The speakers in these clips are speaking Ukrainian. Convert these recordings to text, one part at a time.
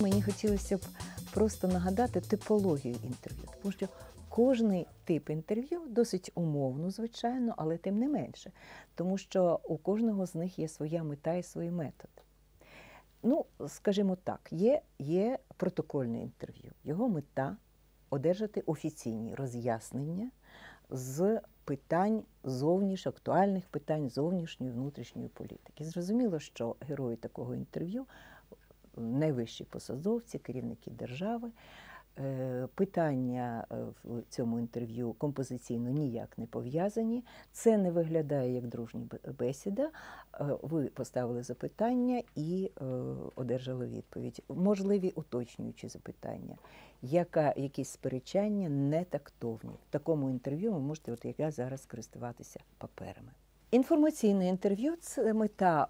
Мені хотілося б просто нагадати типологію інтерв'ю, тому що кожний тип інтерв'ю досить умовно, звичайно, але тим не менше, тому що у кожного з них є своя мета і свої методи. Ну, скажімо так, є, є протокольне інтерв'ю. Його мета одержати офіційні роз'яснення з питань зовніш, актуальних питань зовнішньої внутрішньої політики. Зрозуміло, що герої такого інтерв'ю найвищі посадовці, керівники держави. Е, питання е, в цьому інтерв'ю композиційно ніяк не пов'язані. Це не виглядає як дружня бесіда. Е, ви поставили запитання і одержали відповідь. Можливі уточнюючі запитання, яка, якісь сперечання не тактовні. В такому інтерв'ю ви можете, от як я зараз, користуватися паперами. Інформаційне інтерв'ю це мета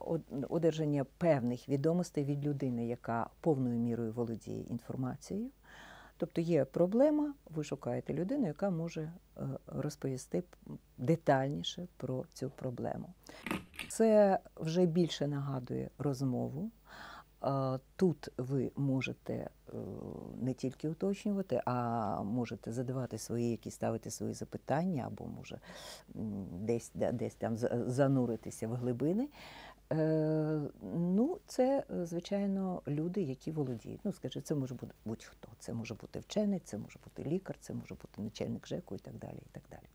одержання певних відомостей від людини, яка повною мірою володіє інформацією. Тобто є проблема, ви шукаєте людину, яка може е, розповісти детальніше про цю проблему. Це вже більше нагадує розмову. Тут ви можете е, не тільки уточнювати, а можете задавати свої, які ставити свої запитання, або може десь десь там зануритися в глибини. Е, ну, це, звичайно, люди, які володіють. Ну, скажімо, це може бути будь-хто. Це може бути вчений, це може бути лікар, це може бути начальник ЖЕКу і так далі. і так Далі,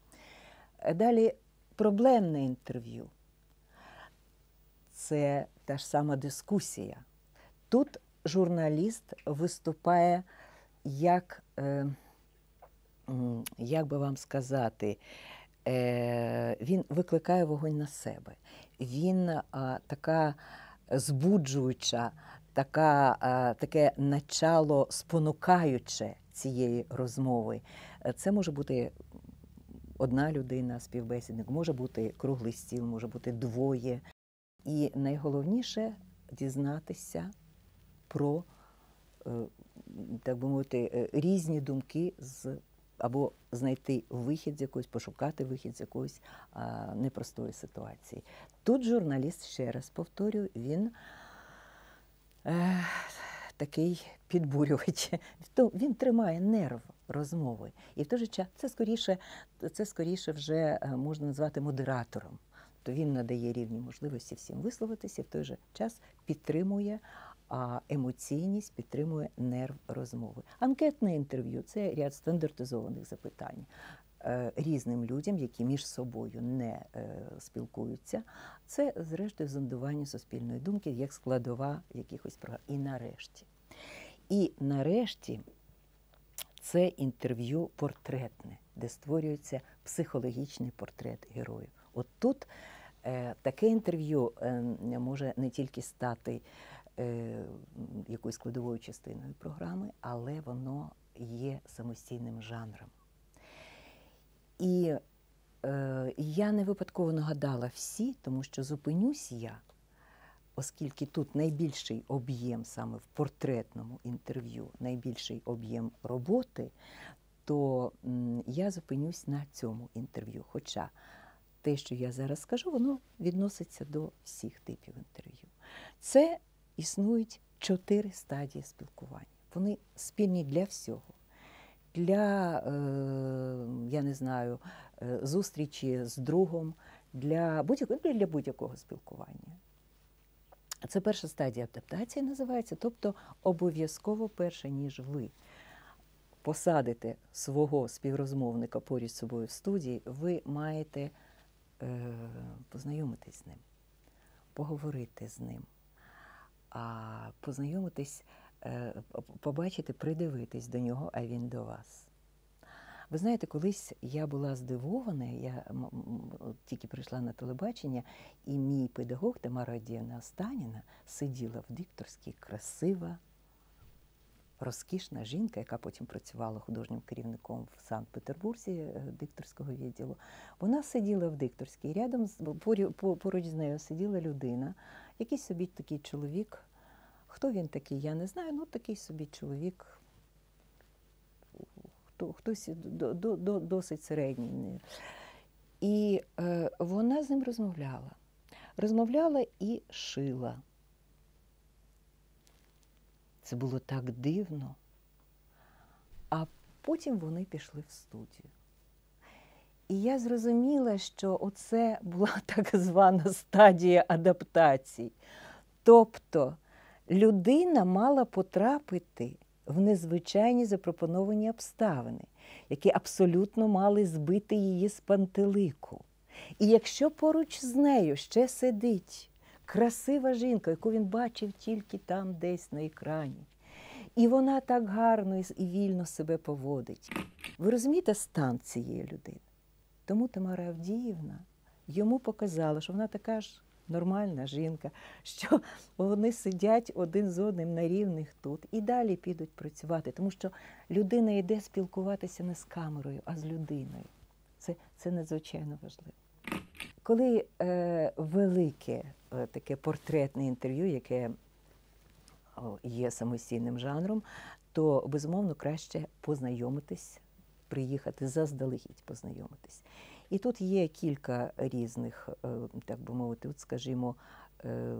е, далі проблемне інтерв'ю. Це та ж сама дискусія. Тут журналіст виступає як, е, як би вам сказати, е, він викликає вогонь на себе. Він така збуджуюча, така, таке начало спонукаюче цієї розмови. Це може бути одна людина, співбесідник, може бути круглий стіл, може бути двоє. І найголовніше дізнатися про, е, так би мовити, е, різні думки з або знайти вихід з якоїсь, пошукати вихід з якоїсь а, непростої ситуації. Тут журналіст, ще раз повторюю, він е, такий підбурювач. Він тримає нерв розмови. І в той же час це скоріше, це скоріше вже можна назвати модератором. То він надає рівні можливості всім висловитися, в той же час підтримує а емоційність підтримує нерв розмови. Анкетне інтерв'ю це ряд стандартизованих запитань е, різним людям, які між собою не е, спілкуються. Це, зрештою, зондування суспільної думки як складова якихось програм. І нарешті. І нарешті це інтерв'ю портретне, де створюється психологічний портрет герою. От тут е, таке інтерв'ю е, може не тільки стати якоюсь складовою частиною програми, але воно є самостійним жанром. І е, я не випадково нагадала всі, тому що зупинюсь я, оскільки тут найбільший об'єм саме в портретному інтерв'ю, найбільший об'єм роботи, то м, я зупинюсь на цьому інтерв'ю. Хоча те, що я зараз скажу, воно відноситься до всіх типів інтерв'ю. Це існують чотири стадії спілкування. Вони спільні для всього. Для, е, я не знаю, е, зустрічі з другом, для будь-якого ну, для будь-якого спілкування. Це перша стадія адаптації називається, тобто обов'язково перше, ніж ви посадите свого співрозмовника поряд з собою в студії, ви маєте е, познайомитись з ним, поговорити з ним а познайомитись, е, побачити, придивитись до нього, а він до вас. Ви знаєте, колись я була здивована, я тільки прийшла на телебачення, і мій педагог Тамара Діана Останіна сиділа в дикторській, красива, розкішна жінка, яка потім працювала художнім керівником в Санкт-Петербурзі е, дикторського відділу. Вона сиділа в дикторській, рядом поруч з нею сиділа людина, якийсь собі такий чоловік. Хто він такий, я не знаю, ну такий собі чоловік, хто, хтось до, до, до, досить середній. І е, вона з ним розмовляла. Розмовляла і шила. Це було так дивно. А потім вони пішли в студію. І я зрозуміла, що оце була так звана стадія адаптації. Тобто людина мала потрапити в незвичайні запропоновані обставини, які абсолютно мали збити її з пантелику. І якщо поруч з нею ще сидить красива жінка, яку він бачив тільки там, десь на екрані, і вона так гарно і вільно себе поводить. Ви розумієте стан цієї людини? Тому Тамара Авдіївна йому показала, що вона така ж нормальна жінка, що вони сидять один з одним на рівних тут і далі підуть працювати, тому що людина йде спілкуватися не з камерою, а з людиною. Це це надзвичайно важливо. Коли е, велике таке портретне інтерв'ю, яке є самостійним жанром, то безумовно краще познайомитись, приїхати заздалегідь познайомитись. І тут є кілька різних, е, так би мовити, от, скажімо, е,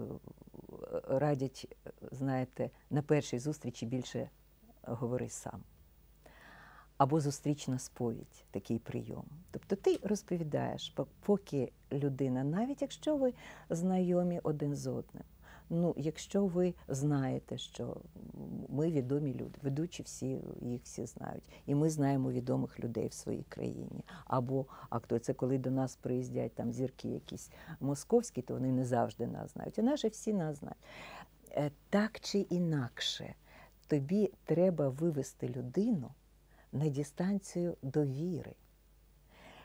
радять, знаєте, на першій зустрічі більше говори сам. Або зустрічна сповідь, такий прийом. Тобто ти розповідаєш, поки людина, навіть якщо ви знайомі один з одним, Ну, якщо ви знаєте, що ми відомі люди, ведучі всі їх всі знають, і ми знаємо відомих людей в своїй країні. Або а хто це коли до нас приїздять там зірки якісь московські, то вони не завжди нас знають. А наші всі нас знають. Е, так чи інакше, тобі треба вивести людину на дистанцію довіри.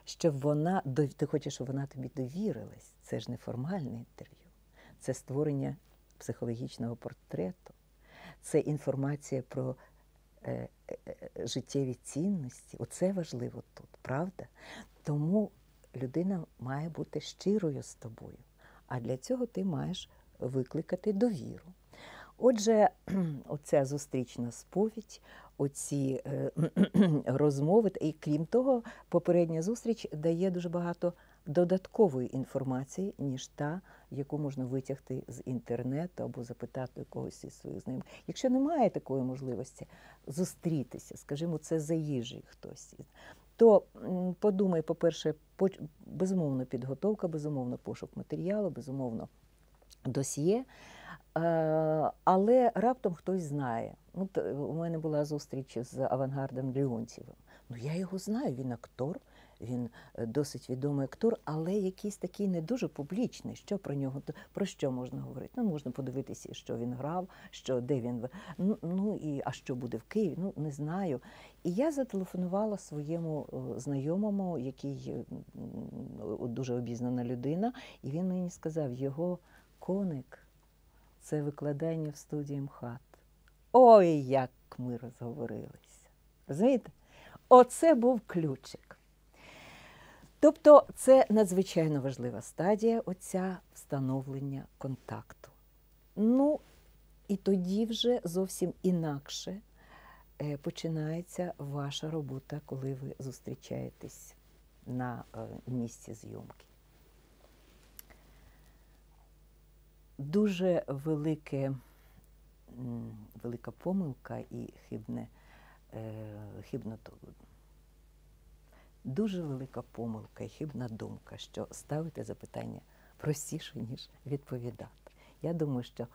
Щоб вона ти хочеш, щоб вона тобі довірилась. Це ж не формальне інтерв'ю, це створення психологічного портрету, це інформація про е, е, життєві цінності. Оце важливо тут, правда? Тому людина має бути щирою з тобою. А для цього ти маєш викликати довіру. Отже, оця зустрічна сповідь, оці розмови, і крім того, попередня зустріч дає дуже багато додаткової інформації, ніж та, яку можна витягти з інтернету або запитати у когось із своїх знайомих. Якщо немає такої можливості зустрітися, скажімо, це за їжею хтось. То подумай, по-перше, безумовно підготовка, безумовно пошук матеріалу, безумовно досьє. Але раптом хтось знає. Ну, У мене була зустріч з авангардом Леонтьєвим. Ну, я його знаю, він актор, він е, досить відомий актор, але якийсь такий не дуже публічний. Що про нього про що можна говорити? Ну, можна подивитися, що він грав, що де він ну, ну і а що буде в Києві? Ну не знаю. І я зателефонувала своєму е, знайомому, який дуже обізнана людина, і він мені сказав, його коник це викладання в студії МХАТ. Ой, як ми розговорилися. Розумієте? Оце був ключик. Тобто це надзвичайно важлива стадія оця встановлення контакту. Ну, і тоді вже зовсім інакше е, починається ваша робота, коли ви зустрічаєтесь на е, місці зйомки. Дуже велике, велика помилка і хибне, е, хибно дуже велика помилка і хибна думка, що ставити запитання простіше, ніж відповідати. Я думаю, що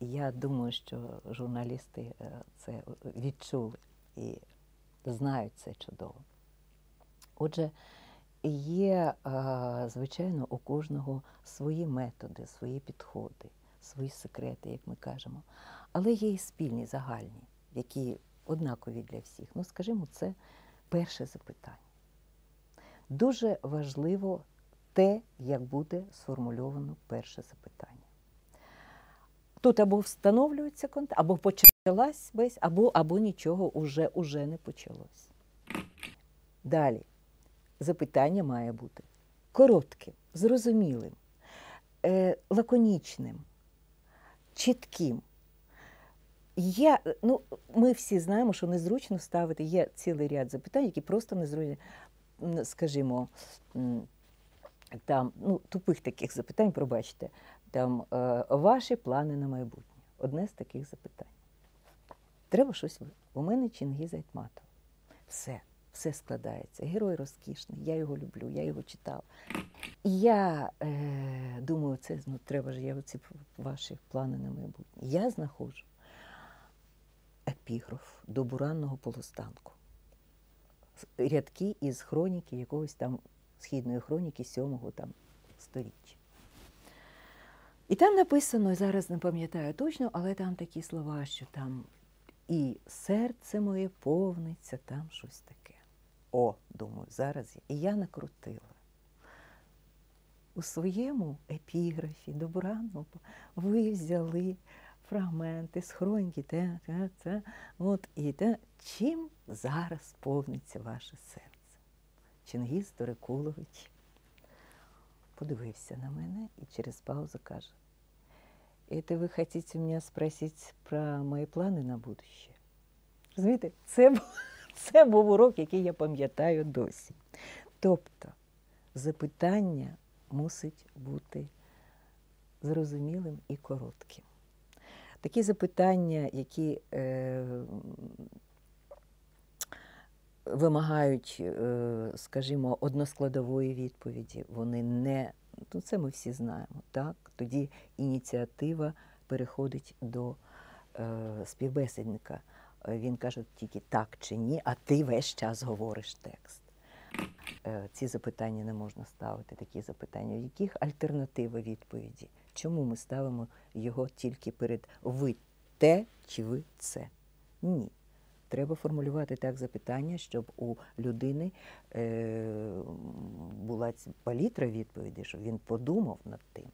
я думаю, що журналісти е, це відчули і знають це чудово. Отже, є, звичайно, у кожного свої методи, свої підходи, свої секрети, як ми кажемо. Але є і спільні, загальні, які однакові для всіх. Ну, скажімо, це перше запитання. Дуже важливо те, як буде сформульовано перше запитання. Тут або встановлюється контакт, або почалась весь, або або нічого уже, уже не почалось. Далі запитання має бути коротким, зрозумілим, е, лаконічним, чітким. Я, ну, ми всі знаємо, що незручно ставити. Є цілий ряд запитань, які просто незручно, скажімо, там, ну, тупих таких запитань, пробачте, там е, ваші плани на майбутнє. Одне з таких запитань. Треба щось. У мене Чингіз Айтматов. Все, все складається. Герой розкішний, я його люблю, я його читав. І я е, думаю, це ну, треба ж я оці ваші плани на майбутнє. Я знаходжу епіграф до буранного полустанку. Рядки із хроніки якогось там східної хроніки сьомого там сторіччя. І там написано, зараз не пам'ятаю точно, але там такі слова, що там і серце моє повниться, там щось таке. О, думаю, зараз. І я накрутила. У своєму епіграфі до Буранного ви взяли фрагменти з хроніки, те, те, те, от, і те, чим зараз повниться ваше серце. Чингіз Дорекулович подивився на мене і через паузу каже: Это вы хотите меня спросить про мої плани на будущее? Розумієте, це, бу- це був урок, який я пам'ятаю досі. Тобто, запитання мусить бути зрозумілим і коротким. Такі запитання, які е, вимагають, е, скажімо, односкладової відповіді, вони не, ну це ми всі знаємо, так? Тоді ініціатива переходить до е, співбесідника. Е, Він каже тільки так чи ні, а ти весь час говориш текст. Е, Ці запитання не можна ставити, такі запитання, в яких альтернатива відповіді? Чому ми ставимо його тільки перед ви те чи ви це? Ні. Треба формулювати так запитання, щоб у людини е, була палітра відповіді, щоб він подумав над тим.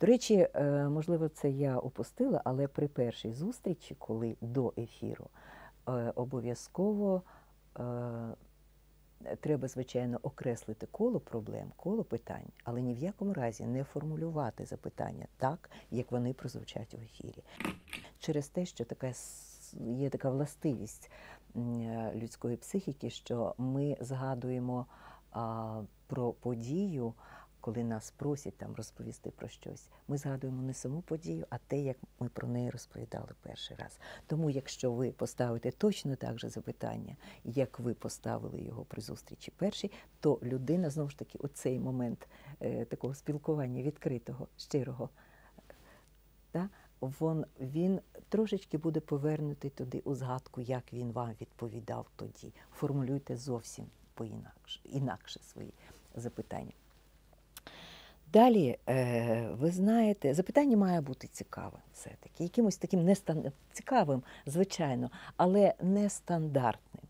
До речі, е, можливо, це я опустила, але при першій зустрічі, коли до ефіру, е, обов'язково е, треба, звичайно, окреслити коло проблем, коло питань, але ні в якому разі не формулювати запитання так, як вони прозвучать у ефірі. Через те, що така є така властивість людської психіки, що ми згадуємо про подію, коли нас просять там розповісти про щось. Ми згадуємо не саму подію, а те, як ми про неї розповідали перший раз. Тому, якщо ви поставите точно так же запитання, як ви поставили його при зустрічі першій, то людина знову ж таки у цей момент е, такого спілкування відкритого, щирого. Да? Вон, він трошечки буде повернутий туди у згадку, як він вам відповідав тоді. Формулюйте зовсім поінакше, інакше свої запитання. Далі, е, ви знаєте, запитання має бути цікавим все-таки, якимось таким нестан... цікавим, звичайно, але нестандартним.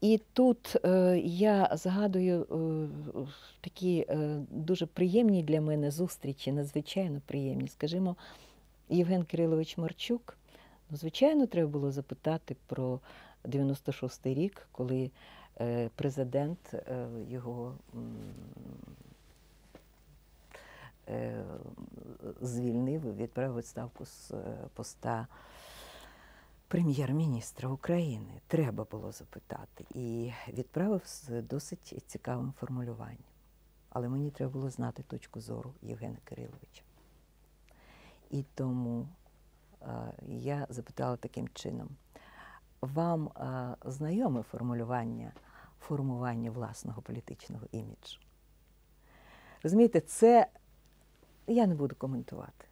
І тут е, я згадую е, такі дуже приємні для мене зустрічі, надзвичайно приємні. Скажімо, Євген Кирилович Марчук, ну, звичайно, треба було запитати про 96-й рік, коли президент його е, звільнив, відправив відставку з е, поста прем'єр-міністра України. Треба було запитати. І відправив з досить цікавим формулюванням. Але мені треба було знати точку зору Євгена Кириловича. І тому е, я запитала таким чином: вам знайоме формулювання формування власного політичного іміджу? Розумієте, це я не буду коментувати.